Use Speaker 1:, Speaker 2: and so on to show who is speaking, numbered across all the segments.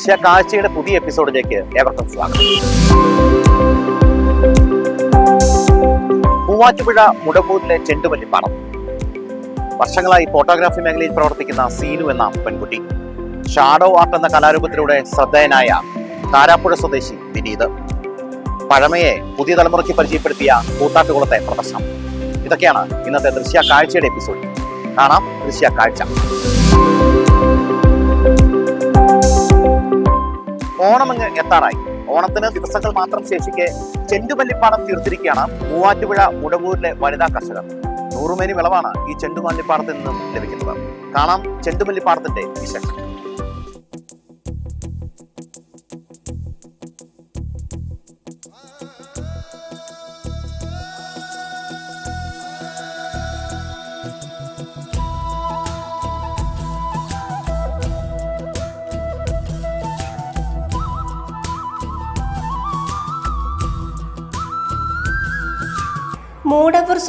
Speaker 1: ദൃശ്യ കാഴ്ചയുടെ പുതിയ എപ്പിസോഡിലേക്ക് ഏവർക്കും സ്വാഗതം. മൂവാറ്റുപുഴ മുടമ്പൂരിലെ ചെണ്ടുമല്ലിപ്പാടം വർഷങ്ങളായി ഫോട്ടോഗ്രാഫി മേഖലയിൽ പ്രവർത്തിക്കുന്ന സീനു എന്ന പെൺകുട്ടി. ഷാഡോ ആർട്ട് എന്ന കലാരൂപത്തിലൂടെ ശ്രദ്ധേയനായ കാരാപ്പുഴ സ്വദേശി വിനീത്. പഴമയെ പുതിയ തലമുറയ്ക്ക് പരിചയപ്പെടുത്തിയ കൂത്താട്ടുകുളത്തെ പ്രദർശനം. ഇതൊക്കെയാണ് ഇന്നത്തെ ദൃശ്യ കാഴ്ചയുടെ എപ്പിസോഡ്. കാണാം ദൃശ്യ കാഴ്ച. ഓണമങ്ങ് എത്താറായി. ഓണത്തിന് ദിവസങ്ങൾ മാത്രം ശേഷിക്കെ ചെണ്ടുമല്ലിപ്പാടം തീർത്തിരിക്കുകയാണ് മൂവാറ്റുപുഴ മുടവൂരിലെ വനിതാ കർഷകർ. നൂറുമേനി വിളവാണ് ഈ ചെണ്ടുമല്ലിപ്പാടത്തിൽ നിന്നും ലഭിക്കുന്നത്. കാണാം ചെണ്ടുമല്ലിപ്പാടത്തിന്റെ വിശേഷം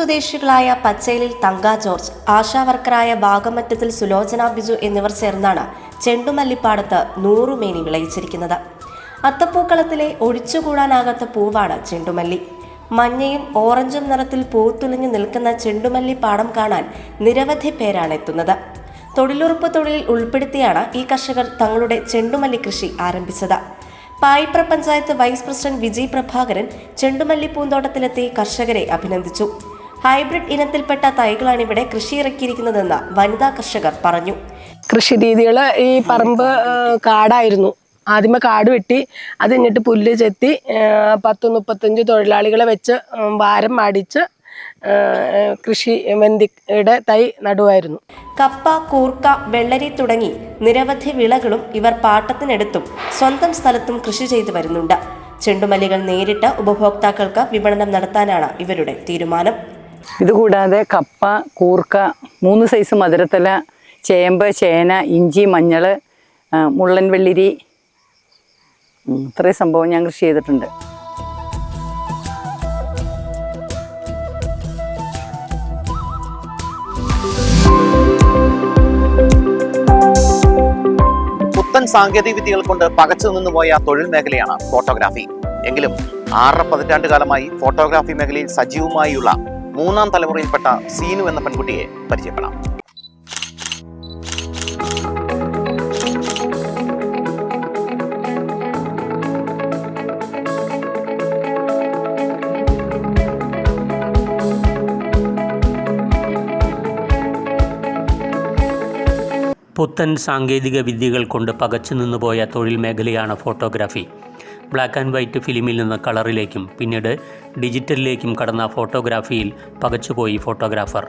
Speaker 2: സ്വദേശികളായ പച്ചേലിൽ തങ്ക ജോർജ് ആശാവർക്കറായ ഭാഗമറ്റത്തിൽ സുലോചന ബിജു എന്നിവർ ചേർന്നാണ് ചെണ്ടുമല്ലിപ്പാടത്ത് നൂറുമേനി വിളയിച്ചിരിക്കുന്നത്. അത്തപ്പൂക്കളത്തിലെ ഒഴിച്ചുകൂടാനാകാത്ത പൂവാണ് ചെണ്ടുമല്ലി. മഞ്ഞയും ഓറഞ്ചും നിറത്തിൽ പൂത്തുലിഞ്ഞു നിൽക്കുന്ന ചെണ്ടുമല്ലി പാടം കാണാൻ നിരവധി പേരാണ് എത്തുന്നത്. തൊഴിലുറപ്പ് തൊഴിലിൽ ഉൾപ്പെടുത്തിയാണ് ഈ കർഷകർ തങ്ങളുടെ ചെണ്ടുമല്ലി കൃഷി ആരംഭിച്ചത്. പായിപ്ര പഞ്ചായത്ത് വൈസ് പ്രസിഡന്റ് വിജയ് പ്രഭാകരൻ ചെണ്ടുമല്ലി പൂന്തോട്ടത്തിലെത്തി കർഷകരെ അഭിനന്ദിച്ചു. ഹൈബ്രിഡ് ഇനത്തിൽപ്പെട്ട തൈകളാണ് ഇവിടെ കൃഷി ഇറക്കിയിരിക്കുന്നതെന്ന് വനിതാ കർഷകർ പറഞ്ഞു.
Speaker 3: കൃഷി രീതികൾ ഈ പറമ്പ് കാടായിരുന്നു. ആദ്യമേ കാട് വെട്ടി അത് കഴിഞ്ഞിട്ട് പുല്ല് ചെത്തി പത്ത് മുപ്പത്തഞ്ച് തൊഴിലാളികളെ വെച്ച് വാരം മാടിച്ച് കൃഷി വെന്തിയുടെ തൈ നടുവായിരുന്നു.
Speaker 2: കപ്പ കൂർക്ക വെള്ളരി തുടങ്ങി നിരവധി വിളകളും ഇവർ പാട്ടത്തിനെടുത്തും സ്വന്തം സ്ഥലത്തും കൃഷി ചെയ്തു വരുന്നുണ്ട്. ചെണ്ടുമല്ലികൾ നേരിട്ട് ഉപഭോക്താക്കൾക്ക് വിപണനം നടത്താനാണ് ഇവരുടെ തീരുമാനം.
Speaker 4: ഇതുകൂടാതെ കപ്പ കൂർക്ക മൂന്ന് സൈസ് മധുരത്തല ചേമ്പ് ചേന ഇഞ്ചി മഞ്ഞൾ മുള്ളൻ വെള്ളിരി ഇത്രയും സംഭവം ഞാൻ കൃഷി ചെയ്തിട്ടുണ്ട്.
Speaker 1: പുത്തൻ സാങ്കേതിക വിദ്യകൾ കൊണ്ട് പകച്ചു നിന്നുപോയ തൊഴിൽ മേഖലയാണ് ഫോട്ടോഗ്രാഫി. എങ്കിലും ആറര പതിറ്റാണ്ട് കാലമായി ഫോട്ടോഗ്രാഫി മേഖലയിൽ സജീവമായുള്ള മൂന്നാം തലമുറയിൽപ്പെട്ട സീനു എന്ന പെൺകുട്ടിയെ പരിചയപ്പെടാം.
Speaker 5: പുത്തൻ സാങ്കേതിക വിദ്യകൾ കൊണ്ട് പകച്ചു നിന്നുപോയ തൊഴിൽ മേഖലയാണ് ഫോട്ടോഗ്രാഫി. ബ്ലാക്ക് ആൻഡ് വൈറ്റ് ഫിലിമിൽ നിന്ന് കളറിലേക്കും പിന്നീട് ഡിജിറ്റലിലേക്കും കടന്ന ഫോട്ടോഗ്രാഫിയിൽ പകച്ചുപോയി ഫോട്ടോഗ്രാഫർ.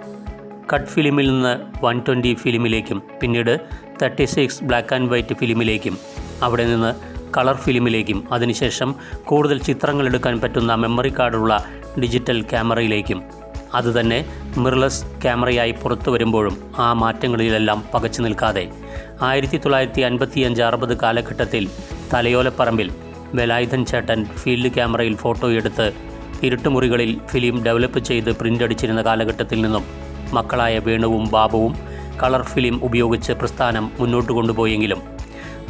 Speaker 5: കട്ട് ഫിലിമിൽ നിന്ന് വൺ ട്വന്റി ഫിലിമിലേക്കും പിന്നീട് thirty six black and white ഫിലിമിലേക്കും അവിടെ നിന്ന് കളർ ഫിലിമിലേക്കും അതിനുശേഷം കൂടുതൽ ചിത്രങ്ങൾ എടുക്കാൻ പറ്റുന്ന മെമ്മറി കാർഡുള്ള ഡിജിറ്റൽ ക്യാമറയിലേക്കും. അതുതന്നെ മിറലസ് ക്യാമറയായി പുറത്തു വരുമ്പോഴും ആ മാറ്റങ്ങളിലെല്ലാം പകച്ചു നിൽക്കാതെ. ആയിരത്തി തൊള്ളായിരത്തി അൻപത്തിയഞ്ച് അറുപത് കാലഘട്ടത്തിൽ തലയോലപ്പറമ്പിൽ വേലായുധൻ ചേട്ടൻ ഫീൽഡ് ക്യാമറയിൽ ഫോട്ടോ എടുത്ത് ഇരുട്ടുമുറികളിൽ ഫിലിം ഡെവലപ്പ് ചെയ്ത് പ്രിന്റ് അടിച്ചിരുന്ന കാലഘട്ടത്തിൽ നിന്നും മക്കളായ വേണുവും ബാബുവും കളർ ഫിലിം ഉപയോഗിച്ച് പ്രസ്ഥാനം മുന്നോട്ട് കൊണ്ടുപോയെങ്കിലും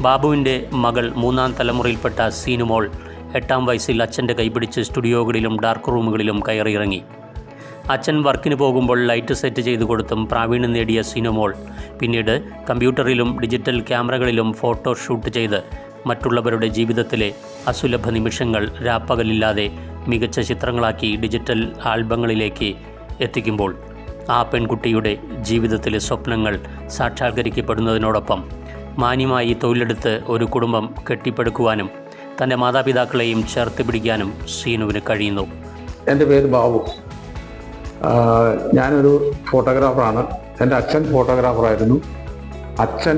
Speaker 5: ബാബുവിന്റെ മകൾ മൂന്നാം തലമുറയിൽപ്പെട്ട സീനുമോൾ എട്ടാം വയസ്സിൽ അച്ഛന്റെ കൈപിടിച്ച് സ്റ്റുഡിയോകളിലും ഡാർക്ക് റൂമുകളിലും കയറിയിറങ്ങി. അച്ഛൻ വർക്കിന് പോകുമ്പോൾ ലൈറ്റ് സെറ്റ് ചെയ്തു കൊടുത്തും പ്രാവീണ്യം നേടിയ സിനിമോൾ പിന്നീട് കമ്പ്യൂട്ടറിലും ഡിജിറ്റൽ ക്യാമറകളിലും ഫോട്ടോ ഷൂട്ട് ചെയ്ത് മറ്റുള്ളവരുടെ ജീവിതത്തിലെ അസുലഭ നിമിഷങ്ങൾ രാപ്പകലില്ലാതെ മികച്ച ചിത്രങ്ങളാക്കി ഡിജിറ്റൽ ആൽബങ്ങളിലേക്ക് എത്തിക്കുമ്പോൾ ആ പെൺകുട്ടിയുടെ ജീവിതത്തിലെ സ്വപ്നങ്ങൾ സാക്ഷാത്കരിക്കപ്പെടുന്നതിനോടൊപ്പം മാന്യമായി തൊഴിലെടുത്ത് ഒരു കുടുംബം കെട്ടിപ്പടുക്കുവാനും തന്റെ മാതാപിതാക്കളെയും ചേർത്ത് പിടിക്കാനും സീനുവിന് കഴിയുന്നു.
Speaker 6: എന്റെ പേര് ബാബു. ഞാനൊരു ഫോട്ടോഗ്രാഫറാണ്. എന്റെ അച്ഛൻ ഫോട്ടോഗ്രാഫറായിരുന്നു. അച്ഛൻ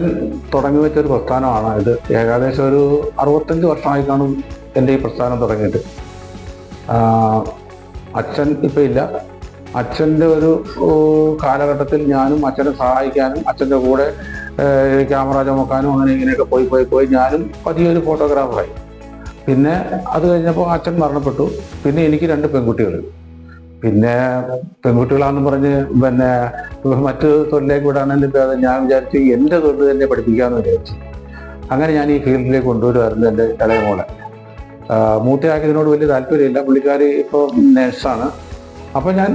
Speaker 6: തുടങ്ങി വെച്ചൊരു പ്രസ്ഥാനമാണ് ഇത്. ഏകദേശം ഒരു അറുപത്തഞ്ച് വർഷമായി കാണും എന്റെ ഈ പ്രസ്ഥാനം തുടങ്ങിയിട്ട്. അച്ഛൻ ഇപ്പം ഇല്ല. അച്ഛന്റെ ഒരു കാലഘട്ടത്തിൽ ഞാനും അച്ഛനെ സഹായിക്കാനും അച്ഛന്റെ കൂടെ ക്യാമറ ചുമക്കാനും അങ്ങനെ ഇങ്ങനെയൊക്കെ പോയി പോയി പോയി ഞാനും പതിയൊരു ഫോട്ടോഗ്രാഫറായി. പിന്നെ അത് കഴിഞ്ഞപ്പോൾ അച്ഛൻ മരണപ്പെട്ടു. പിന്നെ എനിക്ക് രണ്ട് പെൺകുട്ടികൾ. പിന്നെ പെൺകുട്ടികളാന്ന് പറഞ്ഞ് പിന്നെ മറ്റു തൊഴിലേക്ക് ഭേദം ഞാൻ വിചാരിച്ചു എന്റെ തൊഴിൽ തന്നെ പഠിപ്പിക്കാമെന്ന് വിചാരിച്ചു. അങ്ങനെ ഞാൻ ഈ ഫീൽഡിലേക്ക് കൊണ്ടുവരുമായിരുന്നു എന്റെ ഇളയ മോളെ. ഇതിനോട് വലിയ താല്പര്യമില്ല. പുള്ളിക്കാരി ഇപ്പോൾ നേഴ്സാണ്. അപ്പോൾ ഞാൻ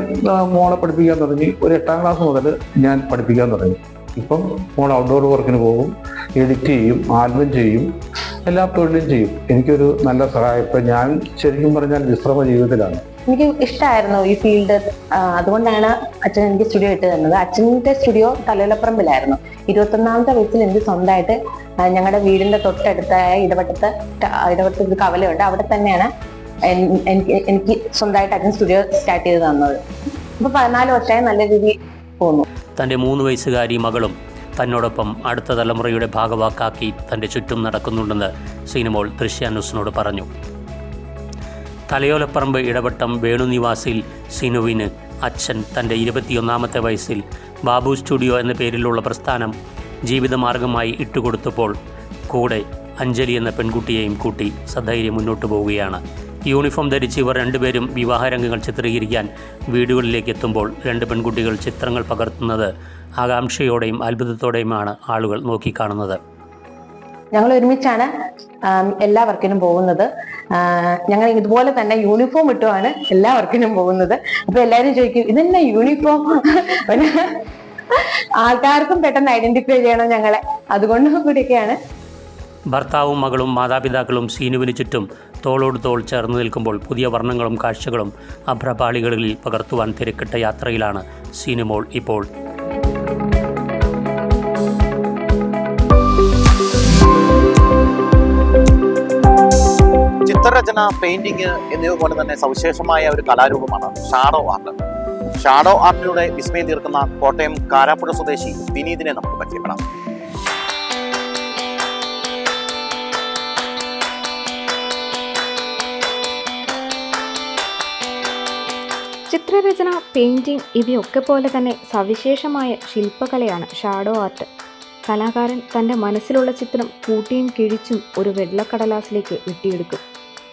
Speaker 6: മോളെ പഠിപ്പിക്കാൻ തുടങ്ങി. ഒരു എട്ടാം ക്ലാസ് മുതൽ ഞാൻ പഠിപ്പിക്കാൻ തുടങ്ങി. ഇപ്പം മോൾ ഔട്ട്ഡോർ വർക്കിന് പോകും. എഡിറ്റ് ചെയ്യും ആൽബം ചെയ്യും എല്ലാ തൊഴിലും ചെയ്യും. എനിക്കൊരു നല്ല സഹായം. ഇപ്പം ഞാൻ ശരിക്കും പറഞ്ഞാൽ വിശ്രമ ജീവിതത്തിലാണ്.
Speaker 7: എനിക്ക് ഇഷ്ടമായിരുന്നു ഈ ഫീൽഡ് അതുകൊണ്ടാണ് അച്ഛൻ എനിക്ക് സ്റ്റുഡിയോ ഇട്ട് തന്നത്. അച്ഛന്റെ സ്റ്റുഡിയോ തലയിലപ്പറമ്പിലായിരുന്നു. ഇരുപത്തൊന്നാമത്തെ വയസ്സിൽ എനിക്ക് സ്വന്തമായിട്ട് ഞങ്ങളുടെ വീടിന്റെ തൊട്ടടുത്തായ ഇടവട്ടത്ത് ഇടവട്ടത്ത് ഒരു കവലയുണ്ട്. അവിടെ തന്നെയാണ് എനിക്ക് സ്വന്തമായിട്ട് അച്ഛൻ സ്റ്റുഡിയോ സ്റ്റാർട്ട് ചെയ്ത് തന്നത്. ഇപ്പൊ പതിനാല് വർഷമായി നല്ല രീതിയിൽ പോന്നു
Speaker 5: തന്റെ മൂന്ന് വയസ്സുകാരി മകളും തന്നോടൊപ്പം അടുത്ത തലമുറയുടെ ഭാഗവാക്കാക്കി തന്റെ ചുറ്റും നടക്കുന്നുണ്ടെന്ന് സിനിമോൾ ദൃശ്യാനുസിനോട് പറഞ്ഞു. തലയോലപ്പറമ്പ് ഇടവട്ടം വേണുനിവാസിൽ സിനുവിന് അച്ഛൻ തന്റെ ഇരുപത്തിയൊന്നാമത്തെ വയസ്സിൽ ബാബു സ്റ്റുഡിയോ എന്ന പേരിലുള്ള പ്രസ്ഥാനം ജീവിതമാർഗമായി ഇട്ടുകൊടുത്തപ്പോൾ കൂടെ അഞ്ജലി എന്ന പെൺകുട്ടിയെയും കൂട്ടി സധൈര്യം മുന്നോട്ട് പോവുകയാണ്. യൂണിഫോം ധരിച്ച് ഇവർ രണ്ടുപേരും വിവാഹരംഗങ്ങൾ ചിത്രീകരിക്കാൻ വീടുകളിലേക്ക് എത്തുമ്പോൾ രണ്ട് പെൺകുട്ടികൾ ചിത്രങ്ങൾ പകർത്തുന്നത് ആകാംക്ഷയോടെയും അത്ഭുതത്തോടെയുമാണ് ആളുകൾ നോക്കിക്കാണുന്നത്.
Speaker 7: ഞങ്ങൾ ഒരുമിച്ചാണ് എല്ലാ വർക്കിനും പോകുന്നത്. ഞങ്ങൾ ഇതുപോലെ തന്നെ യൂണിഫോം ഇട്ടുമാണ് എല്ലാ വർക്കിനും പോകുന്നത്. അപ്പൊ എല്ലാവരും ചോദിക്കും ഇതെന്നെ യൂണിഫോം? ആൾക്കാർക്കും പെട്ടെന്ന് ഐഡന്റിഫൈ ചെയ്യണം ഞങ്ങളെ. അതുകൊണ്ട് കൂടിയൊക്കെയാണ്.
Speaker 5: ഭർത്താവും മകളും മാതാപിതാക്കളും സീനുവിന് ചുറ്റും തോളോട് തോൾ ചേർന്ന് നിൽക്കുമ്പോൾ പുതിയ വർണങ്ങളും കാഴ്ചകളും അഭ്രപാളികളിൽ പകർത്തുവാൻ തിരക്കിട്ട യാത്രയിലാണ് സീനുമോൾ ഇപ്പോൾ.
Speaker 1: ചിത്രരചന പെയിന്റിങ് എന്നിവ പോലെ തന്നെ സവിശേഷമായ ഒരു കലാരൂപമാണ് ഷാഡോ ആർട്ട്. ഷാഡോ ആർട്ടിലൂടെ വിസ്മയം തീർക്കുന്ന കോട്ടയം കാരാപ്പുഴ സ്വദേശി വിനീതിനെ നമുക്ക് പരിചയപ്പെടാം.
Speaker 8: ചിത്രരചന പെയിന്റിംഗ് ഇവയൊക്കെ പോലെ തന്നെ സവിശേഷമായ ശില്പകലയാണ് ഷാഡോ ആർട്ട്. കലാകാരൻ തന്റെ മനസ്സിലുള്ള ചിത്രം കൂട്ടിയും കിഴിച്ചും ഒരു വെള്ളക്കടലാസിലേക്ക് വെട്ടിയെടുക്കും.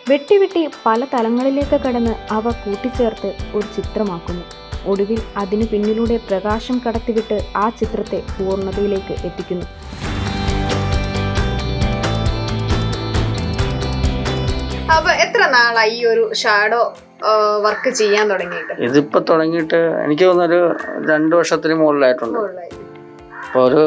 Speaker 8: വെട്ടി വെട്ടി പല തലങ്ങളിലേക്ക് കടന്ന് അവ കൂട്ടിച്ചേർത്ത് ഒരു ചിത്രമാക്കുന്നു. ഒടുവിൽ അതിനു പിന്നിലൂടെ പ്രകാശം കടത്തിവിട്ട് ആ ചിത്രത്തെ പൂർണതയിലേക്ക് എത്തിക്കുന്നു.
Speaker 9: അപ്പൊ എത്ര നാളായി ഈ ഒരു ഷാഡോ വർക്ക് ചെയ്യാൻ തുടങ്ങിയിട്ട്?
Speaker 10: ഇതിപ്പോ തുടങ്ങിയിട്ട് എനിക്ക് തോന്നുന്നൊരു രണ്ട് വർഷത്തിന് മുകളിലായിട്ടുണ്ട്. അപ്പൊ ഒരു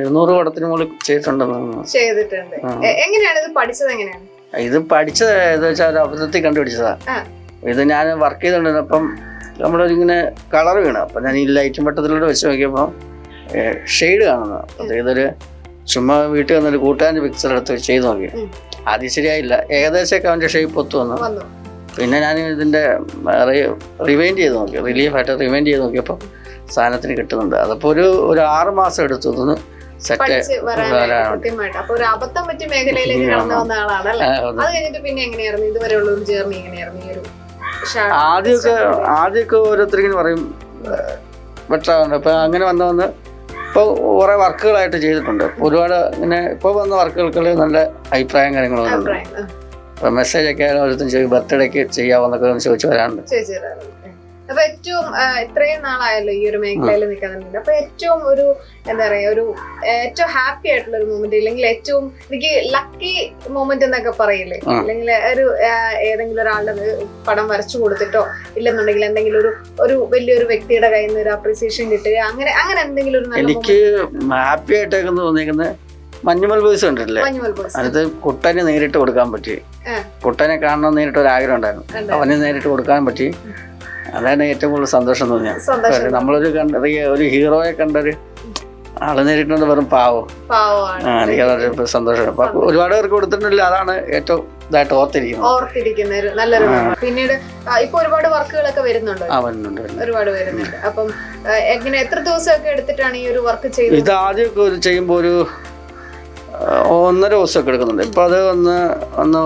Speaker 10: എഴുന്നൂറ് പടത്തിന് മുകളിൽ ചെയ്തിട്ടുണ്ടെന്ന്
Speaker 9: ചെയ്തിട്ടുണ്ട്. എങ്ങനെയാണ് ഇത് പഠിച്ചത് എങ്ങനെയാണ്?
Speaker 10: ഇത് പഠിച്ചത് ഏതാ വെച്ചാൽ അബദ്ധത്തിൽ കണ്ടുപിടിച്ചതാ. ഇത് ഞാൻ വർക്ക് ചെയ്തോണ്ടിരുന്നപ്പം നമ്മളിങ്ങനെ കളർ വീണ്. അപ്പം ഞാൻ ഈ ലൈറ്റും വട്ടത്തിലൂടെ വെച്ച് നോക്കിയപ്പോൾ ഷെയ്ഡ് കാണുന്നു. അതായത് ഒരു ചുമ്മാ വീട്ടിൽ വന്നൊരു കൂട്ടുകാരന്റെ പിക്ചർ എടുത്ത് ചെയ്ത് നോക്കി. ആദ്യം ശരിയായില്ല. ഏകദേശമൊക്കെ അവന്റെ ഷേപ്പ് ഒത്തു വന്നു. പിന്നെ ഞാൻ ഇതിന്റെ റിവൈൻഡ് ചെയ്ത് നോക്കി. റിലീഫായിട്ട് റിവൈൻഡ് ചെയ്ത് നോക്കിയപ്പോൾ സാധനത്തിന് കിട്ടുന്നുണ്ട്. അതപ്പോൾ ഒരു ഒരു ആറ് മാസം എടുത്തു ഇതൊന്ന് സെറ്റ്
Speaker 9: അബദ്ധം പറ്റിയ മേഖലയിലേക്ക് കടന്നു വന്ന ആളാണ് അത്. കഴിഞ്ഞിട്ട് പിന്നെ എങ്ങനെയായിരുന്നു? ഇതുവരെയുള്ള ഒരു ജേർണി എങ്ങനെയായിരുന്നു? ഈ ഒരു
Speaker 10: ആദ്യമൊക്കെ? ആദ്യമൊക്കെ ഓരോരുത്തരിങ്ങനെ പറയും വെട്ടാറുണ്ട് അപ്പം അങ്ങനെ വന്ന് വന്ന് ഇപ്പോൾ കുറേ വർക്കുകളായിട്ട് ചെയ്തിട്ടുണ്ട് ഒരുപാട് ഇങ്ങനെ ഇപ്പോൾ വന്ന വർക്കുകൾക്ക് നല്ല അഭിപ്രായം.
Speaker 9: ആ,
Speaker 10: ഇപ്പം മെസ്സേജ് ഒക്കെ ഓരോരുത്തരും ചോദിക്കും ബർത്ത്ഡേക്ക് ചെയ്യാമെന്നൊക്കെ ഒന്ന് ചോദിച്ചു വരാറുണ്ട്.
Speaker 9: അപ്പൊ ഏറ്റവും ഇത്രയും നാളായല്ലോ ഈ ഒരു മേഖലയിൽ നിൽക്കുന്നുണ്ട് അപ്പൊ ഏറ്റവും ഒരു എന്താ പറയാ ഒരു ഏറ്റവും ഹാപ്പി ആയിട്ടുള്ള ഒരു മൊമെന്റ് അല്ലെങ്കിൽ ഏറ്റവും എനിക്ക് ലക്കി മൊമെന്റ് എന്നൊക്കെ പറയില്ലേ? അല്ലെങ്കിൽ ഒരു ഏതെങ്കിലും ഒരാളുടെ പടം വരച്ചു കൊടുത്തിട്ടോ ഇല്ലെന്നുണ്ടെങ്കിൽ എന്തെങ്കിലും ഒരു ഒരു വലിയൊരു വ്യക്തിയുടെ കയ്യിൽ നിന്ന് ഒരു അപ്രീസിയേഷൻ കിട്ടുക അങ്ങനെ അങ്ങനെ എന്തെങ്കിലും ഒരു
Speaker 10: എനിക്ക് ഹാപ്പി ആയിട്ടൊക്കെ തോന്നിയിരിക്കുന്നത് മഞ്ഞുമൽ ബോയ്സ് കണ്ടിട്ടില്ലേ? അത് കുട്ടനെ നേരിട്ട് കൊടുക്കാൻ പറ്റി. കുട്ടനെ കാണണം നേരിട്ട് ഒരു ആഗ്രഹം ഉണ്ടായിരുന്നു.
Speaker 9: ഉണ്ട്.
Speaker 10: അവനെ നേരിട്ട് കൊടുക്കാൻ പറ്റി. അതാണ് ഏറ്റവും കൂടുതൽ സന്തോഷം തോന്നിയത് നമ്മളൊരു കണ്ട ഒരു ഹീറോയെ കണ്ടൊരു ആൾ നേരിട്ടുണ്ട് വെറും പാവോ.
Speaker 9: പാവമാണ്.
Speaker 10: സന്തോഷം. ഒരുപാട് പേർക്ക് കൊടുത്തിട്ടില്ല അതാണ് ഏറ്റവും ഇതായിട്ട് ഓർത്തിരിക്കുന്നത്.
Speaker 9: ഓർത്തിരിക്കുന്ന നല്ലൊരു പിന്നീട് ഇപ്പൊ ഒരുപാട് വർക്കുകളൊക്കെ വരുന്നുണ്ടോ?
Speaker 10: വരുന്നുണ്ട്.
Speaker 9: ഒരുപാട് വരുന്നുണ്ട്. അപ്പം എങ്ങനെ എത്ര ദിവസമൊക്കെ എടുത്തിട്ടാണ് ഈ ഒരു വർക്ക് ചെയ്യുന്നത്?
Speaker 10: ഇത് ആദ്യമൊക്കെ ഒരു ചെയ്യുമ്പോൾ ഒരു ഒന്നര ദിവസമൊക്കെ എടുക്കുന്നുണ്ട്. ഇപ്പൊ അത് ഒന്ന് ഒന്ന്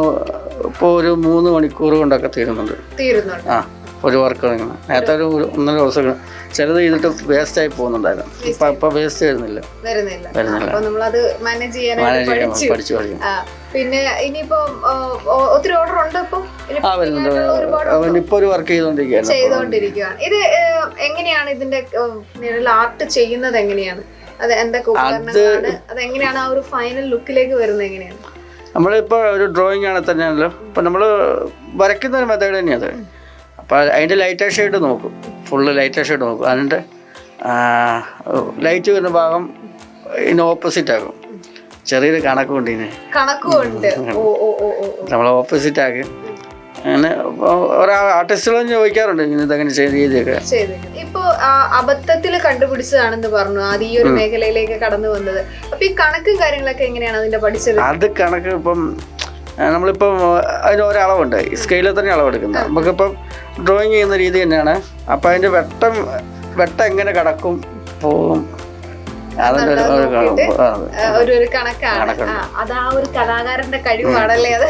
Speaker 10: ഇപ്പൊ ഒരു മൂന്ന് മണിക്കൂർ കൊണ്ടൊക്കെ തീരുന്നുണ്ട്.
Speaker 9: തീരുന്നുണ്ട്.
Speaker 10: ആ. ഒരു വർക്ക് തുടങ്ങണം നേരത്തെ ഒരു ഒന്നര ദിവസം ചിലത് ചെയ്തിട്ട് വേസ്റ്റ് ആയി പോകുന്നുണ്ടായിരുന്നു. ഇപ്പൊ ഇപ്പൊ വേസ്റ്റ് വരുന്നില്ല.
Speaker 9: വരുന്നില്ല. അപ്പൊ പഠിച്ചു.
Speaker 10: പഠിച്ചു
Speaker 9: പിന്നെ ഇനിയിപ്പോ ഒത്തിരി ഓർഡർ ഉണ്ട് ഇപ്പൊ.
Speaker 10: വരുന്നുണ്ട് ഇപ്പൊ ഒരു വർക്ക് ചെയ്തോണ്ടിരിക്കുകയാണ്.
Speaker 9: ചെയ്തോണ്ടിരിക്കുകയാണ്. ഇത് എങ്ങനെയാണ് ഇതിന്റെ ആർട്ട് ചെയ്യുന്നത് എങ്ങനെയാണ്? അത് എന്തൊക്കെ ഉപകരണങ്ങളാണ്? അത് എങ്ങനെയാണ് ആ ഒരു ഫൈനൽ ലുക്കിലേക്ക് വരുന്നത് എങ്ങനെയാണ്?
Speaker 10: നമ്മളിപ്പോൾ ഒരു ഡ്രോയിങ് ആണ് തന്നെയാണല്ലോ. ഇപ്പം നമ്മൾ വരയ്ക്കുന്ന ഒരു മെത്തേഡ് തന്നെയാണ് അപ്പോൾ അതിന്റെ ലൈറ്റർ ഷെയ്ഡ് നോക്കും. ഫുള്ള് ലൈറ്റർ ഷെയ്ഡ് നോക്കും. അതിന്റെ ലൈറ്റ് വരുന്ന ഭാഗം ഇതിന് ഓപ്പോസിറ്റ് ആകും. ചെറിയൊരു കണക്കുണ്ട്. ഇതിന്. നമ്മൾ ഓപ്പോസിറ്റ് ആക്കി. അങ്ങനെ ഓരോ ആർട്ടിസ്റ്റുകളും ചോദിക്കാറുണ്ട്. ഇങ്ങനെ ഇതങ്ങനെ ചെയ്ത രീതിയൊക്കെ
Speaker 9: ഇപ്പോ അബദ്ധത്തിൽ കണ്ടുപിടിച്ചതാണെന്ന് പറഞ്ഞു. അത് ഈ ഒരു മേഖലയിലേക്ക് കടന്നു വന്നത്. അപ്പൊ ഈ കണക്കും കാര്യങ്ങളൊക്കെ എങ്ങനെയാണ് അതിന്റെ പഠിച്ചത്?
Speaker 10: അത് കണക്ക് ഇപ്പം നമ്മളിപ്പം അതിന് ഒരളവുണ്ട്. സ്കെയിലിൽ തന്നെ അളവെടുക്കുന്നത് നമുക്കിപ്പം ഡ്രോയിങ് ചെയ്യുന്ന രീതി തന്നെയാണ്. അപ്പം അതിന്റെ വെട്ടം വെട്ടം എങ്ങനെ കടക്കും പോകും. ഒരു- ഒരു
Speaker 9: കണക്കാണ്. അത് ആ ഒരു കലാകാരന്റെ കഴിവാണല്ലേ അത്?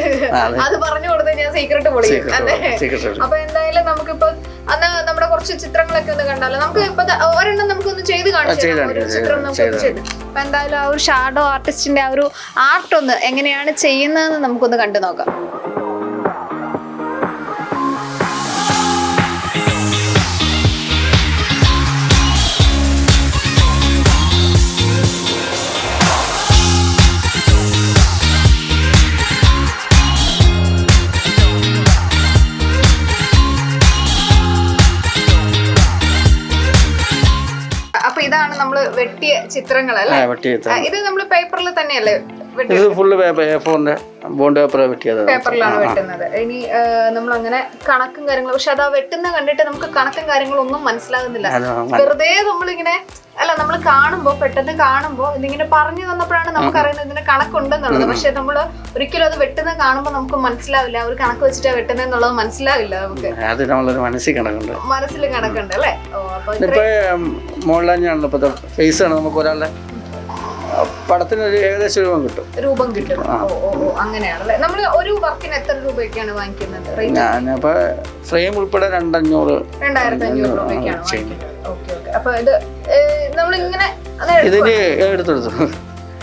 Speaker 10: അത്.
Speaker 9: പറഞ്ഞു കൊടുത്ത് ഞാൻ സീക്രട്ട്
Speaker 10: പൊളിക്കും
Speaker 9: അല്ലേ. അപ്പൊ എന്തായാലും നമുക്കിപ്പോ അന്ന് നമ്മുടെ കുറച്ച് ചിത്രങ്ങളൊക്കെ ഒന്ന് കണ്ടാലോ? നമുക്ക് ഇപ്പൊ ഒരെണ്ണം നമുക്കൊന്ന് ചെയ്ത് കാണിച്ചു അപ്പൊ എന്തായാലും ആ ഒരു ഷാഡോ ആർട്ടിസ്റ്റിന്റെ ആ ഒരു ആർട്ട് ഒന്ന് എങ്ങനെയാണ് ചെയ്യുന്നതെന്ന് നമുക്കൊന്ന് കണ്ടു നോക്കാം. ചിത്രങ്ങൾ. അല്ലേ ഇത് നമ്മൾ പേപ്പറിൽ തന്നെയല്ലേ
Speaker 10: ഇത് ഫുള്ള് പേപ്പറിന്റെ ബോണ്ട് പേപ്പർ വെട്ടിയത്.
Speaker 9: പേപ്പറിലാണ് വെട്ടുന്നത്. ഇനി നമ്മൾ അങ്ങനെ കണക്കും കാര്യങ്ങളും പക്ഷെ അത് ആ വെട്ടുന്ന കണ്ടിട്ട് നമുക്ക് കണക്കും കാര്യങ്ങളും ഒന്നും മനസ്സിലാകുന്നില്ല വെറുതെ നമ്മളിങ്ങനെ അല്ല നമ്മൾ കാണുമ്പോ പെട്ടെന്ന് കാണുമ്പോ ഇതിങ്ങനെ പറഞ്ഞു തന്നപ്പോഴാണ് നമുക്ക് അറിയുന്നത് ഇതിന് കണക്കുണ്ടെന്നുള്ളത്. പക്ഷെ നമ്മൾ ഒരിക്കലും അത് വെട്ടുന്ന കാണുമ്പോൾ നമുക്ക് മനസ്സിലാവില്ല. ഒരു കണക്ക് വെച്ചിട്ടാ വെട്ടുന്നത് എന്നുള്ളത് മനസ്സിലാവില്ല നമുക്ക്.
Speaker 10: അത് നമ്മളൊരു മനസ്സിൽ കണക്കുണ്ട്
Speaker 9: മനസ്സിൽ കണക്കുണ്ട് അല്ലേ?
Speaker 10: ഇപ്പൊ മോളിൽ ഫേസ് ആണ്. നമുക്ക് ഒരാളുടെ പടത്തിന് ഒരു ഏകദേശം രൂപം കിട്ടും.
Speaker 9: രൂപം കിട്ടും. അങ്ങനെയാണല്ലേ? നമ്മൾ ഒരു വർക്കിന് എത്ര രൂപയൊക്കെയാണ് വാങ്ങിക്കുന്നത്?
Speaker 10: ഞാനിപ്പോ ഫ്രെയിം ഉൾപ്പെടെ രണ്ടഞ്ഞൂറ്.
Speaker 9: രണ്ടായിരത്തി അഞ്ഞൂറ് രൂപയ്ക്കാണ്
Speaker 10: ചെയ്യുന്നത്.
Speaker 9: വാങ്ങിക്കുന്നത്. അപ്പൊ ഇത് നമ്മളിങ്ങനെ
Speaker 10: ഇതിന് എടുത്തെടുത്തു.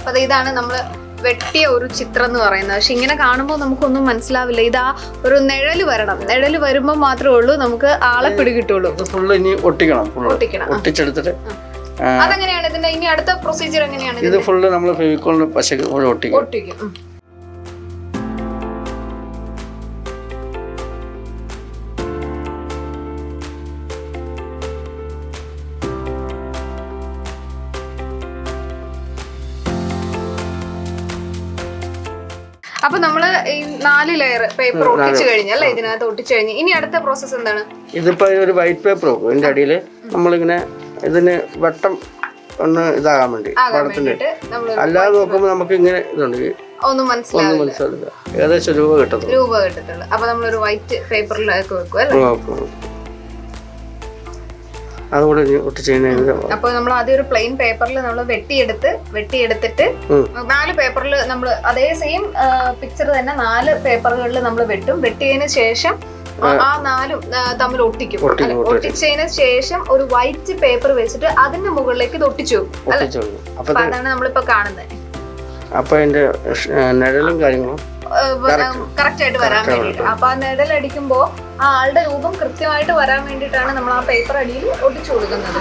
Speaker 9: അപ്പൊ ഇതാണ് നമ്മൾ വെട്ടിയ ഒരു ചിത്രം എന്ന് പറയുന്നത്. പക്ഷെ ഇങ്ങനെ കാണുമ്പോൾ നമുക്കൊന്നും മനസ്സിലാവില്ല. ഇതാ ഒരു നിഴൽ വരണം. നിഴൽ വരുമ്പോൾ മാത്രമേ ഉള്ളൂ. നമുക്ക് ആളെ പിടികിട്ടുള്ളൂ.
Speaker 10: ഫുള്ള് ഇനി ഒട്ടിക്കണം.
Speaker 9: ഒട്ടിക്കണം.
Speaker 10: ഒട്ടിച്ചെടുത്തിട്ട്
Speaker 9: അതെങ്ങനെയാണ് ഇതിന്റെ ഇനി അടുത്ത പ്രൊസീജിയർ എങ്ങനെയാണ്
Speaker 10: ഇത്? ഫുള്ള് നമ്മൾ ഫെവിക്കോളിന് പശക്ക് ഒട്ടിക്കും.
Speaker 9: ഒട്ടിക്കും. അപ്പൊ നമ്മൾ ഈ നാല് ലെയർ പേപ്പർ ഒട്ടിച്ചു കഴിഞ്ഞല്ലേ ഇതിനകത്ത് ഒട്ടിച്ചു കഴിഞ്ഞ്. ഇനി അടുത്ത പ്രോസസ് എന്താണ്?
Speaker 10: ഇതിപ്പോ ഒരു വൈറ്റ് പേപ്പർ ഇതിന്റെ അടിയിൽ നമ്മളിങ്ങനെ ഇതിന് വട്ടം ഒന്ന് ഇതാകാൻ വേണ്ടി
Speaker 9: ആകാൻ
Speaker 10: പടത്തിന്റെ അല്ലാതെ നോക്കുമ്പോൾ നമുക്ക് ഇങ്ങനെ ഇതുണ്ട്.
Speaker 9: ഒന്നും മനസ്സിലാവില്ല.
Speaker 10: ഏകദേശം രൂപ കിട്ടത്തുള്ളൂ.
Speaker 9: രൂപ കിട്ടത്തുള്ളൂ. അപ്പൊ നമ്മളൊരു വൈറ്റ് പേപ്പറിലൊക്കെ വെക്കും അല്ലേ.
Speaker 10: അതുകൂടെ
Speaker 9: അപ്പൊ നമ്മൾ ആദ്യം ഒരു പ്ലെയിൻ പേപ്പറിൽ നമ്മൾ വെട്ടിയെടുത്ത് വെട്ടിയെടുത്തിട്ട്. നാല് പേപ്പറിൽ നമ്മൾ അതേ സെയിം പിക്ചർ തന്നെ നാല് പേപ്പറുകളിൽ നമ്മൾ വെട്ടും. വെട്ടിയതിന് ശേഷം ആ- നാലും തമ്മിൽ ഒട്ടിക്കും. ഒട്ടിച്ചതിന് ശേഷം ഒരു വൈറ്റ് പേപ്പർ വെച്ചിട്ട് അതിന്റെ മുകളിലേക്ക് ഇത് ഒട്ടിച്ചു.
Speaker 10: അപ്പൊ
Speaker 9: അതാണ് നമ്മളിപ്പോ കാണുന്നത്
Speaker 10: അപ്പൊ അതിന്റെ നിഴലും കാര്യങ്ങളും
Speaker 9: കറക്റ്റ് ആയിട്ട് വരാൻ വേണ്ടിട്ട് അപ്പൊ ആ നിഴൽ അടിക്കുമ്പോ ആ ആളുടെ രൂപം കൃത്യമായിട്ട് വരാൻ വേണ്ടിട്ടാണ് നമ്മൾ ആ പേപ്പർ അടിയിൽ ഒട്ടിച്ചു കൊടുക്കുന്നത്.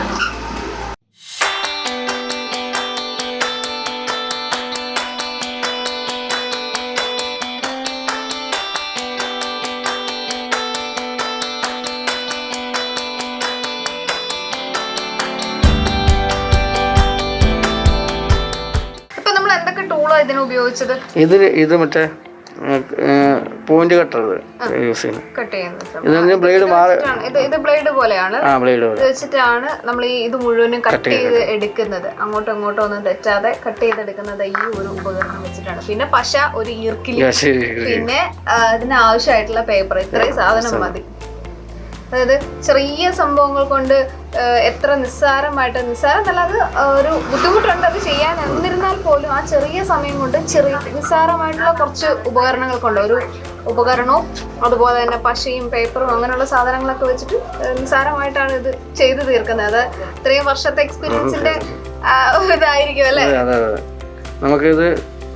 Speaker 9: ടൂളാ ഉപയോഗിച്ചത്?
Speaker 10: ഇത് ഇത് മറ്റേ പോയിന്റ് കട്ടർ യൂസ് ചെയ്യുന്നത് ഇത് ബ്ലേഡ് മാറി
Speaker 9: ഇത് ബ്ലേഡ് പോലെയാണ്.
Speaker 10: ആ ബ്ലേഡ്
Speaker 9: വെച്ചിട്ടാണ് നമ്മൾ ഈ ഇത് മുഴുവനും കട്ട് ചെയ്ത് എടുക്കുന്നത്. അങ്ങോട്ടും ഇങ്ങോട്ടും ഒന്നും തെറ്റാതെ കട്ട് ചെയ്തെടുക്കുന്നത് ഈ ഒരു ഉപകരണം വെച്ചിട്ടാണ്. പിന്നെ പശ ഒരു ഈർക്കിലി. പിന്നെ ഇതിന് ആവശ്യമായിട്ടുള്ള പേപ്പർ ഇത്രയും സാധനം. മതി. അതായത് ചെറിയ സംഭവങ്ങൾ കൊണ്ട് എത്ര നിസ്സാരമായിട്ട് നിസ്സാരം എന്നല്ല അത് ഒരു ബുദ്ധിമുട്ടുണ്ട് അത് ചെയ്യാൻ എന്നിരുന്നാൽ പോലും ആ ചെറിയ സമയം കൊണ്ട് ചെറിയ നിസ്സാരമായിട്ടുള്ള കുറച്ച് ഉപകരണങ്ങൾ കൊണ്ട് ഒരു ഉപകരണവും അതുപോലെ തന്നെ പശയും പേപ്പറും അങ്ങനെയുള്ള സാധനങ്ങളൊക്കെ വെച്ചിട്ട് നിസ്സാരമായിട്ടാണ് ഇത് ചെയ്തു തീർക്കുന്നത്. അത് ഇത്രയും വർഷത്തെ എക്സ്പീരിയൻസിന്റെ ഇതായിരിക്കും അല്ലേ?
Speaker 10: നമുക്കിത്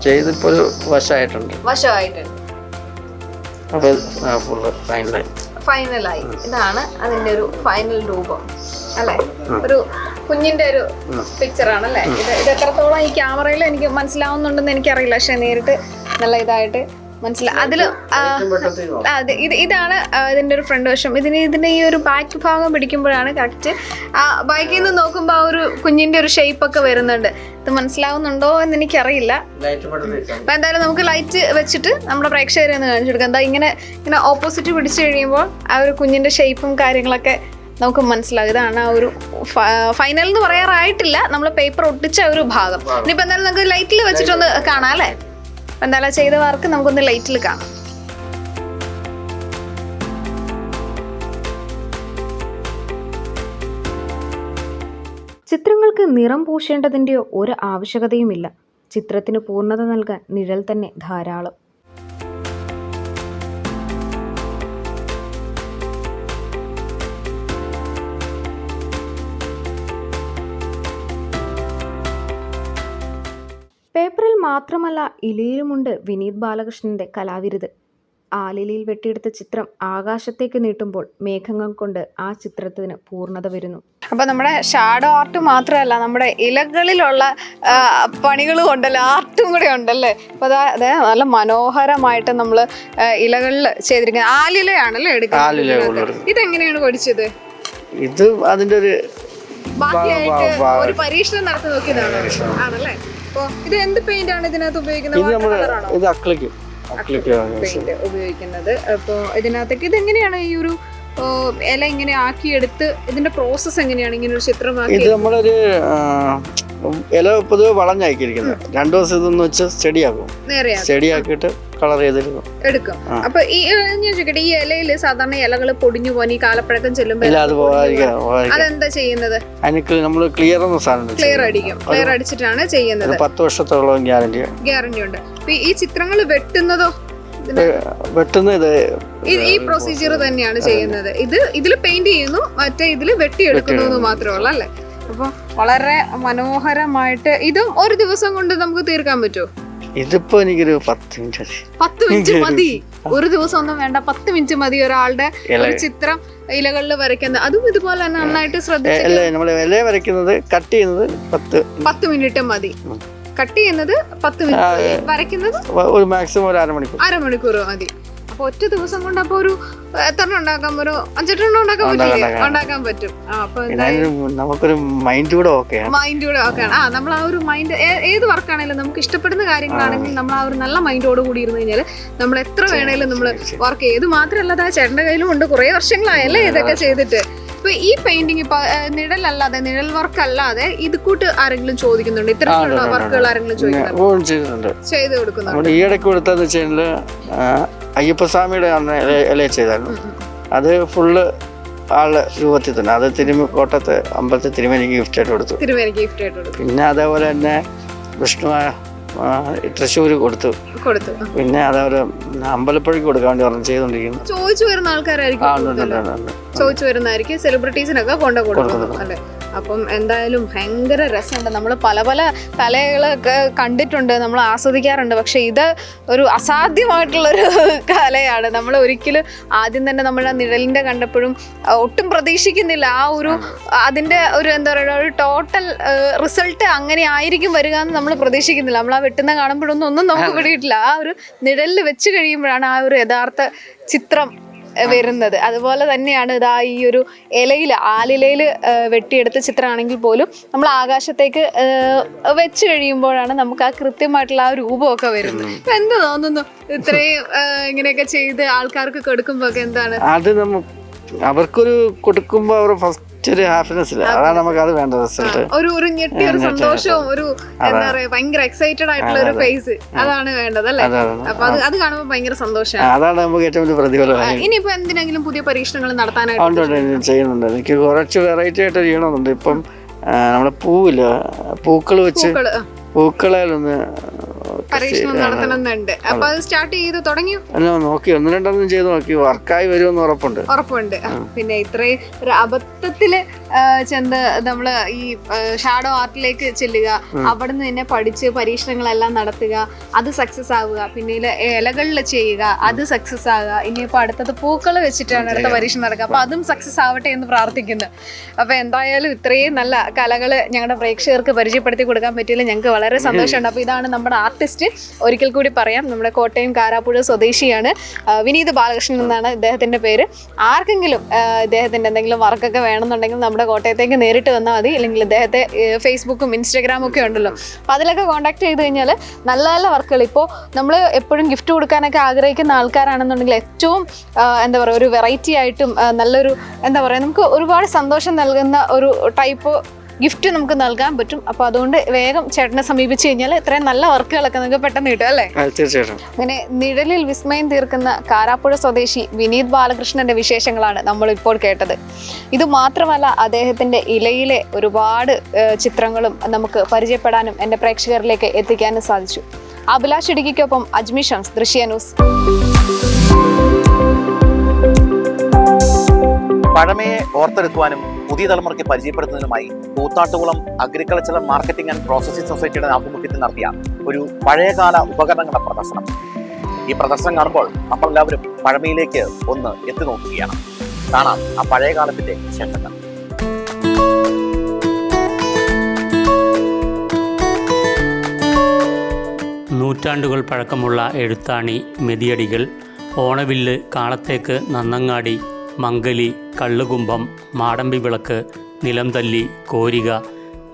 Speaker 10: ചെയ്തിപ്പോ ഒരു വശമായിട്ടുണ്ട്.
Speaker 9: വശമായിട്ടുണ്ട്.
Speaker 10: അപ്പൊ ഫുള്ള് ഫൈനലായി
Speaker 9: ഫൈനലായി ഇതാണ് അതിന്റെ ഒരു ഫൈനൽ രൂപം അല്ലെ? ഒരു കുഞ്ഞിന്റെ ഒരു പിക്ചർ അല്ലെ? ഇത് ഇത് എത്രത്തോളം ഈ ക്യാമറയിൽ എനിക്ക് മനസ്സിലാവുന്നുണ്ടെന്ന് എനിക്കറിയില്ല. പക്ഷെ നേരിട്ട് നല്ല ഇതായിട്ട് മനസ്സിലായി. ആ, അതെ ഇത് ഇതാണ് ഇതിന്റെ ഒരു ഫ്രണ്ട് വശം. ഇതിന് ഇതിന്റെ ഈ ഒരു ബാക്ക് ഭാഗം പിടിക്കുമ്പോഴാണ് കറക്റ്റ് ആ ബാക്കിൽ നിന്ന് നോക്കുമ്പോൾ ആ ഒരു കുഞ്ഞിന്റെ ഒരു ഷേപ്പ് ഒക്കെ വരുന്നുണ്ട്. ഇത് മനസ്സിലാവുന്നുണ്ടോ എന്ന് എനിക്കറിയില്ല. അപ്പൊ എന്തായാലും നമുക്ക് ലൈറ്റ് വെച്ചിട്ട് നമ്മുടെ പ്രേക്ഷകരെ ഒന്ന് കാണിച്ചു കൊടുക്കാം. എന്താ ഇങ്ങനെ ഇങ്ങനെ ഓപ്പോസിറ്റ് പിടിച്ചു കഴിയുമ്പോൾ ആ ഒരു കുഞ്ഞിന്റെ ഷേപ്പും കാര്യങ്ങളൊക്കെ നമുക്ക് മനസ്സിലാകും. ഇതാണ് ആ ഒരു ഫൈനൽ എന്ന് പറയാറായിട്ടില്ല. നമ്മൾ പേപ്പർ ഒട്ടിച്ച ഒരു ഭാഗം. ഇനിയിപ്പോ എന്തായാലും നമുക്ക് ലൈറ്റിൽ വെച്ചിട്ടൊന്ന് കാണാം അല്ലേ? എന്തായാലും ചെയ്ത വർക്ക് നമുക്കൊന്ന് ലൈറ്റിൽ കാണാം.
Speaker 8: ചിത്രങ്ങൾക്ക് നിറം പൂശേണ്ടതിന്റെയോ ഒരു ആവശ്യകതയുമില്ല. ചിത്രത്തിന് പൂർണത നൽകാൻ നിഴൽ തന്നെ ധാരാളം. മാത്രമല്ല ഇലയിലുമുണ്ട് വിനീത് ബാലകൃഷ്ണന്റെ കലാവിരുത്. ആലിലയിൽ വെട്ടിയെടുത്ത ചിത്രം ആകാശത്തേക്ക് നീട്ടുമ്പോൾ മേഘങ്ങൾ കൊണ്ട് ആ ചിത്രത്തിന് പൂർണത വരുന്നു.
Speaker 9: അപ്പൊ നമ്മുടെ ഷാഡോ ആർട്ട് മാത്രമല്ല നമ്മുടെ ഇലകളിലുള്ള പണികൾ ഉണ്ടല്ലോ ആർട്ടും കൂടെ ഉണ്ടല്ലേ? അപ്പൊ അതാ അതെ നല്ല മനോഹരമായിട്ട് നമ്മൾ ഇലകളിൽ ചെയ്തിരിക്കുന്നത്. ആലിലയാണല്ലോ എടുക്കുന്നത്. ഇതെങ്ങനെയാണ് പഠിച്ചത്?
Speaker 10: ഇത് അതിന്റെ ഒരു
Speaker 9: ഒരു പരീക്ഷണം നടത്തി നോക്കിയതാണ്? ആണല്ലേ? ഇത് എന്ത് പെയിന്റ് ആണ് ഇതിനകത്ത് ഉപയോഗിക്കുന്നത്?
Speaker 10: ഇത് അക്ലിക്ക്
Speaker 9: ഉപയോഗിക്കുന്നത്. അപ്പോൾ ഇതിനകത്തേക്ക് ഇത് എങ്ങനെയാണ് ഈ ഒരു ഇല ഇങ്ങനെ ആക്കിയെടുത്ത് ഇതിന്റെ പ്രോസസ് എങ്ങനെയാണ് ഇങ്ങനെ ഒരു ചിത്രമാക്കി?
Speaker 10: ഇത് നമ്മളൊരു ഇല പൊതുവെ വളഞ്ഞാക്കിയിരിക്കുന്നത്. രണ്ടു ദിവസം ഇതൊന്ന് വെച്ച് സ്റ്റഡിയാക്കും സ്റ്റഡിയാക്കിയിട്ട് കളർ ചെയ്തിരുന്നു
Speaker 9: എടുക്കും. അപ്പൊ ഈ ഞാൻ ചോദിക്കട്ടെ ഈ ഇലയിൽ സാധാരണ ഇലകൾ പൊടിഞ്ഞു പോകാൻ ഈ കാലപ്പഴക്കം ചെല്ലുമ്പോൾ
Speaker 10: അത്
Speaker 9: അതെന്താ ചെയ്യുന്നത്?
Speaker 10: അതിന് നമ്മൾ ക്ലിയർ സാധനം
Speaker 9: ക്ലിയർ അടിക്കും. ക്ലിയർ അടിച്ചിട്ടാണ് ചെയ്യുന്നത്.
Speaker 10: പത്ത് വർഷത്തോളം ഗ്യാരണ്ടി
Speaker 9: ഗ്യാരണ്ടി ഉണ്ട്. ഈ ചിത്രങ്ങൾ വെട്ടുന്നതോ ഇതിന്
Speaker 10: വെട്ടുന്ന
Speaker 9: ഈ- പ്രൊസീജിയർ തന്നെയാണ് ചെയ്യുന്നത്. ഇത് ഇതിൽ പെയിന്റ് ചെയ്യുന്നു മറ്റേ ഇതിൽ വെട്ടിയെടുക്കുന്നു എന്ന് മാത്രമേ ഉള്ളൂ അല്ലേ? അപ്പൊ വളരെ മനോഹരമായിട്ട് ഇതും ഒരു ദിവസം കൊണ്ട് നമുക്ക് തീർക്കാൻ പറ്റുമോ?
Speaker 10: ഇതിപ്പോ എനിക്കൊരു പത്ത് മിനിറ്റ്.
Speaker 9: പത്ത് മിനിറ്റ് മതി. ഒരു ദിവസം ഒന്നും വേണ്ട പത്ത് മിനിറ്റ് മതി ഒരാളുടെ ഒരു ചിത്രം ഇലകളിൽ വരയ്ക്കുന്നത് അതും ഇതുപോലെ തന്നെ നന്നായിട്ട് ശ്രദ്ധിച്ചു
Speaker 10: നമ്മൾ ഇല വരയ്ക്കുന്നത് കട്ട് ചെയ്യുന്നത് പത്ത്
Speaker 9: പത്ത് മിനിറ്റ് മതി. കട്ട് ചെയ്യുന്നത് പത്ത് മിനിറ്റ്. വരയ്ക്കുന്നത്
Speaker 10: ഒരു മാക്സിമം ഒരു അരമണിക്കൂർ.
Speaker 9: അരമണിക്കൂർ മതി. അപ്പൊ ഒറ്റ ദിവസം കൊണ്ട് അപ്പൊ ഒരു എത്ര ഉണ്ടാക്കാം? ഒരു അഞ്ചെട്ടെണ്ണം ഉണ്ടാക്കാൻ
Speaker 10: ഉണ്ടാക്കാം,
Speaker 9: പറ്റില്ലേ
Speaker 10: ഉണ്ടാക്കാം.
Speaker 9: ഉണ്ടാക്കാൻ പറ്റും. അപ്പൊ
Speaker 10: നമുക്കൊരു മൈൻഡ് കൂടെ ഓക്കെ
Speaker 9: മൈൻഡ് കൂടെ ഒക്കെ ആ നമ്മൾ ആ ഒരു മൈൻഡ് ഏത് വർക്കാണെങ്കിലും നമുക്ക് ഇഷ്ടപ്പെടുന്ന കാര്യങ്ങളാണെങ്കിൽ നമ്മൾ ആ ഒരു നല്ല മൈൻഡോട് കൂടി ഇരുന്ന് കഴിഞ്ഞാൽ നമ്മൾ എത്ര വേണേലും നമ്മൾ വർക്ക് ചെയ്ത്. മാത്രമല്ല ആ ചേട്ടന്റെ കയ്യിലും ഉണ്ട്. കുറെ വർഷങ്ങളായല്ലേ ഇതൊക്കെ ചെയ്തിട്ട്. ഇപ്പൊ ഈ പെയിന്റിങ് ഇപ്പൊ ആ, നിഴലല്ലാതെ നിഴൽ വർക്ക് അല്ലാതെ ഇത് കൂട്ട് ആരെങ്കിലും ചോദിക്കുന്നുണ്ട്? ഇത്തരത്തിലുള്ള വർക്കുകൾ ആരെങ്കിലും ചോദിക്കുന്നുണ്ട്? ചെയ്ത് കൊടുക്കുന്നുണ്ട്?
Speaker 10: ഈ ഇടയ്ക്ക് കൊടുത്തതെന്ന് വെച്ച് കഴിഞ്ഞാൽ അയ്യപ്പസ്വാമിയുടെ അന്ന് ഇല ചെയ്തായിരുന്നു. അത് ഫുള്ള് ആളുടെ രൂപത്തിൽ തന്നെ. അത് തിരുമ കോട്ടത്ത് അമ്പലത്തെ തിരുമേനിക്ക് ഗിഫ്റ്റ് ആയിട്ട് കൊടുത്തു.
Speaker 9: തിരുമേനിക്ക് ഗിഫ്റ്റ് ആയിട്ട് കൊടുത്തു.
Speaker 10: പിന്നെ അതേപോലെ തന്നെ വിഷ്ണു തൃശ്ശൂർ കൊടുത്തു.
Speaker 9: കൊടുത്തു.
Speaker 10: പിന്നെ അതേപോലെ അമ്പലപ്പുഴയ്ക്ക് കൊടുക്കാൻ വേണ്ടി പറഞ്ഞു ചെയ്തുകൊണ്ടിരിക്കുന്നു
Speaker 9: ചോദിച്ചു വരുന്ന ആൾക്കാരായിരിക്കും ചോദിച്ചു വരുന്നതായിരിക്കും. സെലിബ്രിറ്റീസിനൊക്കെ കൊണ്ടു കൊടുക്കുന്നു. അല്ലെ? അപ്പം എന്തായാലും ഭയങ്കര രസമുണ്ട്. നമ്മൾ പല പല കലകളൊക്കെ കണ്ടിട്ടുണ്ട് നമ്മൾ ആസ്വദിക്കാറുണ്ട്. പക്ഷേ ഇത് ഒരു അസാധ്യമായിട്ടുള്ളൊരു കലയാണ്. നമ്മൾ ഒരിക്കലും ആദ്യം തന്നെ നമ്മൾ ആ നിഴലിന്റെ കണ്ടപ്പോഴും ഒട്ടും പ്രതീക്ഷിക്കുന്നില്ല. ആ ഒരു അതിന്റെ ഒരു എന്താ പറയുക ഒരു ടോട്ടൽ റിസൾട്ട് അങ്ങനെ ആയിരിക്കും വരിക എന്ന് നമ്മൾ പ്രതീക്ഷിക്കുന്നില്ല. നമ്മൾ ആ വെട്ടുന്ന കാണുമ്പോഴൊന്നും ഒന്നും നമുക്ക് പിടിയിട്ടില്ല ആ ഒരു നിഴലിൽ വെച്ച് കഴിയുമ്പോഴാണ് ആ ഒരു യഥാർത്ഥ ചിത്രം വരുന്നത്. അതുപോലെ തന്നെയാണ് ഇതാ ഈ ഒരു ഇലയിൽ ആലിലയിൽ വെട്ടിയെടുത്ത ചിത്രമാണെങ്കിൽ പോലും നമ്മൾ ആകാശത്തേക്ക് വെച്ച് കഴിയുമ്പോഴാണ് നമുക്ക് ആ കൃത്യമായിട്ടുള്ള ആ രൂപമൊക്കെ വരുന്നത്. എന്ത് തോന്നുന്നു? ഇത്രയും ഇങ്ങനെയൊക്കെ ചെയ്ത് ആൾക്കാർക്ക് കൊടുക്കുമ്പോ എന്താണ്?
Speaker 10: അത് നമ്മ അവർക്കൊരു കൊടുക്കുമ്പോ അവർ ഫസ്റ്റ് ഒരു ഹാപ്പിനെസ് ഇല്ല അതാണ് നമുക്ക് അത് വേണ്ട റിസൾട്ട്
Speaker 9: ഒരു ഒരു ഞെട്ടിയ ഒരു സന്തോഷവും ഒരു എന്താ പറയാ ഭയങ്കര എക്സൈറ്റഡ് ആയിട്ടുള്ള ഒരു ഫേസ് അതാണ് വേണ്ടത് അല്ലേ? അപ്പൊ അത് അത് കാണുമ്പോൾ ഭയങ്കര സന്തോഷമാണ്
Speaker 10: അതാണ് നമുക്ക് ഏറ്റവും വലിയ പ്രതിഫലം.
Speaker 9: ഇനിയിപ്പോ എന്തിനെങ്കിലും പുതിയ പരീക്ഷണങ്ങൾ നടത്താനായിട്ട്
Speaker 10: ചെയ്യുന്നുണ്ട്. എനിക്ക് കുറച്ച് വെറൈറ്റി ആയിട്ട് ചെയ്യണമെന്നുണ്ട്. ഇപ്പം നമ്മുടെ പൂവില്ല? പൂക്കൾ വെച്ച്
Speaker 9: പൂക്കൾ ആ,
Speaker 10: പൂക്കളയിലൊന്ന്
Speaker 9: പരീക്ഷണം നടത്തണമെന്നുണ്ട്. അപ്പൊ അത് സ്റ്റാർട്ട് ചെയ്ത് തുടങ്ങിയോ?
Speaker 10: അല്ല നോക്കി ഒന്ന് രണ്ടെണ്ണം ചെയ്ത് നോക്കി. വർക്കായി വരുമെന്ന് ഉറപ്പുണ്ട്.
Speaker 9: ഉറപ്പുണ്ട്. പിന്നെ ഇത്രയും ഒരു അബദ്ധത്തിൽ ചെന്ന് നമ്മൾ ഈ ഷാഡോ ആർട്ടിലേക്ക് ചെല്ലുക. അവിടുന്ന് തന്നെ പഠിച്ച് പരീക്ഷണങ്ങളെല്ലാം നടത്തുക. അത് സക്സസ് ആവുക. പിന്നെ ഇലകളിൽ ചെയ്യുക. അത് സക്സസ് ആവുക. ഇനിയിപ്പോ അടുത്തത് പൂക്കൾ വെച്ചിട്ടാണ് അടുത്ത പരീക്ഷണം നടക്കുക. അപ്പൊ അതും സക്സസ് ആവട്ടെ എന്ന് പ്രാർത്ഥിക്കുന്നു. അപ്പൊ എന്തായാലും ഇത്രയും നല്ല കലകൾ ഞങ്ങളുടെ പ്രേക്ഷകർക്ക് പരിചയപ്പെടുത്തി കൊടുക്കാൻ പറ്റിയില്ല ഞങ്ങൾക്ക് വളരെ സന്തോഷമുണ്ട്. അപ്പൊ ഇതാണ് നമ്മുടെ ആർട്ടിസ്റ്റ്. ഒരിക്കൽ കൂടി പറയാം. നമ്മുടെ കോട്ടയം കാരാപ്പുഴ സ്വദേശിയാണ് വിനീത് ബാലകൃഷ്ണൻ എന്നാണ് ഇദ്ദേഹത്തിന്റെ പേര്. ആർക്കെങ്കിലും ഇദ്ദേഹത്തിന്റെ എന്തെങ്കിലും വർക്കൊക്കെ വേണമെന്നുണ്ടെങ്കിൽ നമ്മുടെ കോട്ടയത്തേക്ക് നേരിട്ട് വന്നാൽ മതി. അല്ലെങ്കിൽ ഇദ്ദേഹത്തെ ഫേസ്ബുക്കും ഇൻസ്റ്റാഗ്രാമും ഒക്കെ ഉണ്ടല്ലോ. അപ്പോൾ അതിലൊക്കെ കോൺടാക്ട് ചെയ്ത് കഴിഞ്ഞാൽ നല്ല നല്ല വർക്കുകൾ. ഇപ്പോൾ നമ്മൾ എപ്പോഴും ഗിഫ്റ്റ് കൊടുക്കാനൊക്കെ ആഗ്രഹിക്കുന്ന ആൾക്കാരാണെന്നുണ്ടെങ്കിൽ ഏറ്റവും എന്താ പറയുക ഒരു വെറൈറ്റി ആയിട്ടും നല്ലൊരു എന്താ പറയുക നമുക്ക് ഒരുപാട് സന്തോഷം നൽകുന്ന ഒരു ടൈപ്പ് ഗിഫ്റ്റ് നമുക്ക് നൽകാൻ പറ്റും. അപ്പോൾ അതുകൊണ്ട് വേഗം ചേട്ടനെ സമീപിച്ചു കഴിഞ്ഞാൽ ഇത്രയും നല്ല വർക്കുകളൊക്കെ നിങ്ങൾക്ക് പെട്ടെന്ന് കിട്ടും അല്ലേ?
Speaker 10: തീർച്ചയായിട്ടും.
Speaker 9: അങ്ങനെ നിഴലിൽ വിസ്മയം തീർക്കുന്ന കാരാപ്പുഴ സ്വദേശി വിനീത് ബാലകൃഷ്ണന്റെ വിശേഷങ്ങളാണ് നമ്മൾ ഇപ്പോൾ കേട്ടത്. ഇത് മാത്രമല്ല അദ്ദേഹത്തിന്റെ ഇലയിലെ ഒരുപാട് ചിത്രങ്ങളും നമുക്ക് പരിചയപ്പെടാനും എന്റെ പ്രേക്ഷകരിലേക്ക് എത്തിക്കാനും സാധിച്ചു. അഭിലാഷ് ഇടുക്കിക്കൊപ്പം അജ്മി ഷംസ് ദൃശ്യ ന്യൂസ്.
Speaker 1: പഴമയെ ഓർത്തെടുക്കുവാനും പുതിയ തലമുറയ്ക്ക് പരിചയപ്പെടുത്തുന്നതിനുമായി Koothattukulam agricultural marketing and processing സൊസൈറ്റിയുടെ ആഭിമുഖ്യത്തിൽ നടത്തിയ ഒരു പഴയകാല ഉപകരണങ്ങളുടെ പ്രദർശനം. ഈ പ്രദർശനം കാണുമ്പോൾ നമ്മളെല്ലാവരും പഴമയിലേക്ക് ഒന്ന് എത്തി നോക്കുകയാണ്. കാണാം ആ പഴയ കാലത്തിന്റെ വിശേഷങ്ങൾ.
Speaker 5: നൂറ്റാണ്ടുകൾ പഴക്കമുള്ള എഴുത്താണി മെതിയടികൾ ഓണവില്ല് കാളത്തേക്ക് നന്നങ്ങാടി മംഗലി കള്ളുകുംഭം മാടമ്പി വിളക്ക് നിലംതല്ലി കോരിക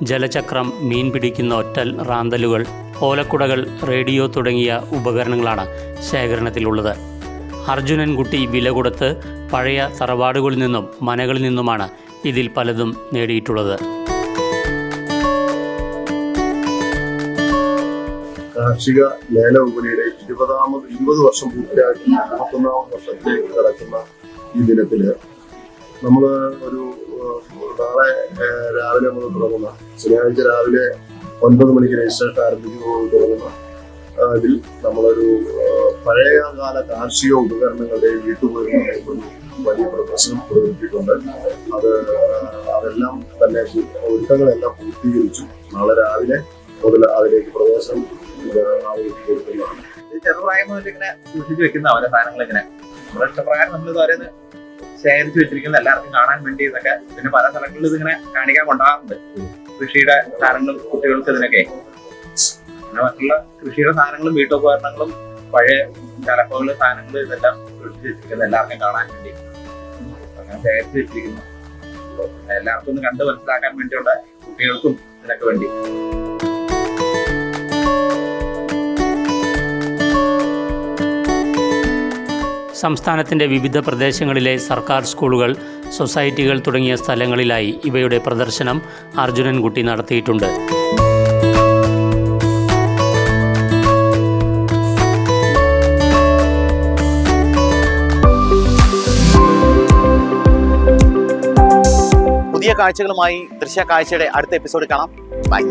Speaker 5: ജലചക്രം മീൻ പിടിക്കുന്ന ഒറ്റൽ റാന്തലുകൾ ഓലക്കുടകൾ റേഡിയോ തുടങ്ങിയ ഉപകരണങ്ങളാണ് ശേഖരണത്തിലുള്ളത്. അർജുനൻകുട്ടി വില കൊടുത്ത് പഴയ തറവാടുകളിൽ നിന്നും മനകളിൽ നിന്നുമാണ് ഇതിൽ പലതും നേടിയിട്ടുള്ളത്.
Speaker 11: കാർഷിക ലേല വിപണിയുടെ ഇരുപതാമത് ഇരുപത് വർഷം പൂർത്തിയാക്കി മുപ്പത്തൊന്നാമത് വർഷത്തിലേക്ക് കടക്കുന്ന ഈ ദിനത്തിൽ. നമ്മൾ ഒരു നാളെ രാവിലെ മുതൽ തുടങ്ങുന്ന ശനിയാഴ്ച രാവിലെ ഒൻപത് മണിക്ക് രജിസ്ട്രേഷൻ ആരംഭിക്കുന്നത് തുടങ്ങുന്ന ഇതിൽ നമ്മളൊരു പഴയകാല കാർഷിക ഉപകരണങ്ങളുടെയും വീട്ടുപകരണങ്ങളുടെയും ഒരു വലിയ പ്രദർശനം പ്രകടിപ്പിച്ചിട്ടുണ്ട് അത് അതെല്ലാം തന്നെ ഒരുക്കങ്ങളെല്ലാം പൂർത്തീകരിച്ചു. നാളെ രാവിലെ മുതൽ അതിലേക്ക് പ്രവേശനം കൊടുക്കുന്നതാണ്.
Speaker 1: ചെറുപ്രായം ഇങ്ങനെ സൂക്ഷിച്ചു വെക്കുന്ന അവരുടെ സാധനങ്ങൾ ഇങ്ങനെ നമ്മുടെ ഇഷ്ടപ്രകാരം നമ്മൾ ഇത് ഓരോന്ന് ശേഖരിച്ചു വെച്ചിരിക്കുന്നത് എല്ലാവർക്കും കാണാൻ വേണ്ടി ഇതൊക്കെ. പിന്നെ പല സ്ഥലങ്ങളിൽ ഇതിങ്ങനെ കാണിക്കാൻ കൊണ്ടുപോകാറുണ്ട്. കൃഷിയുടെ സാധനങ്ങളും കുട്ടികൾക്ക് ഇതിനൊക്കെ. പിന്നെ മറ്റുള്ള കൃഷിയുടെ സാധനങ്ങളും വീട്ടുപകരണങ്ങളും പഴയ കലപ്പകൾ സാധനങ്ങൾ ഇതെല്ലാം സൂക്ഷിച്ച് വെച്ചിരിക്കുന്നത് എല്ലാവർക്കും കാണാൻ വേണ്ടി. അങ്ങനെ ശേഖരിച്ചു വെച്ചിരിക്കുന്നു. എല്ലാവർക്കും ഒന്ന് കണ്ട് മനസ്സിലാക്കാൻ വേണ്ടിയുള്ള കുട്ടികൾക്കും ഇതിനൊക്കെ വേണ്ടി.
Speaker 5: സംസ്ഥാനത്തിന്റെ വിവിധ പ്രദേശങ്ങളിലെ സർക്കാർ സ്കൂളുകൾ സൊസൈറ്റികൾ തുടങ്ങിയ സ്ഥലങ്ങളിലായി ഇവയുടെ പ്രദർശനം അർജുനൻകുട്ടി നടത്തിയിട്ടുണ്ട്.
Speaker 1: പുതിയ കാഴ്ചകളുമായി ദൃശ്യ കാഴ്ചയുടെ അടുത്ത എപ്പിസോഡ് കാണാം. ബൈ.